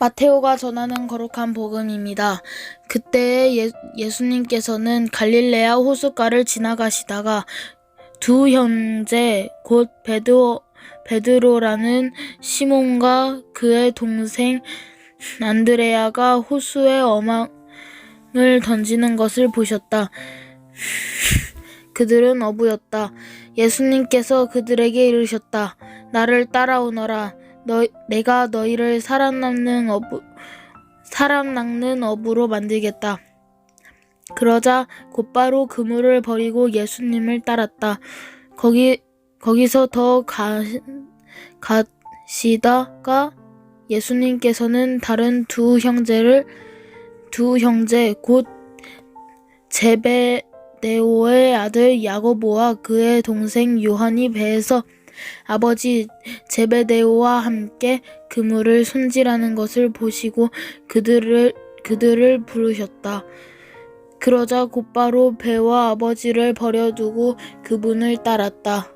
마테오가 전하는 거룩한 복음입니다. 그때 예, 예수님께서는 갈릴레아 호숫가를 지나가시다가 두 형제 곧 베드로, 베드로라는 시몬과 그의 동생 안드레아가 호수에 어망을 던지는 것을 보셨다. 그들은 어부였다. 예수님께서 그들에게 이르셨다. 나를 따라오너라. 너, 내가 너희를 살아남는 어부, 사람 낚는 어부로 만들겠다. 그러자 곧바로 그물을 버리고 예수님을 따랐다. 거기, 거기서 더 가, 가시다가 예수님께서는 다른 두 형제를, 두 형제, 곧 제베데오의 아들 야고보와 그의 동생 요한이 배에서 아버지 제베데오와 함께 그물을 손질하는 것을 보시고 그들을 그들을 부르셨다. 그러자 곧바로 배와 아버지를 버려두고 그분을 따랐다.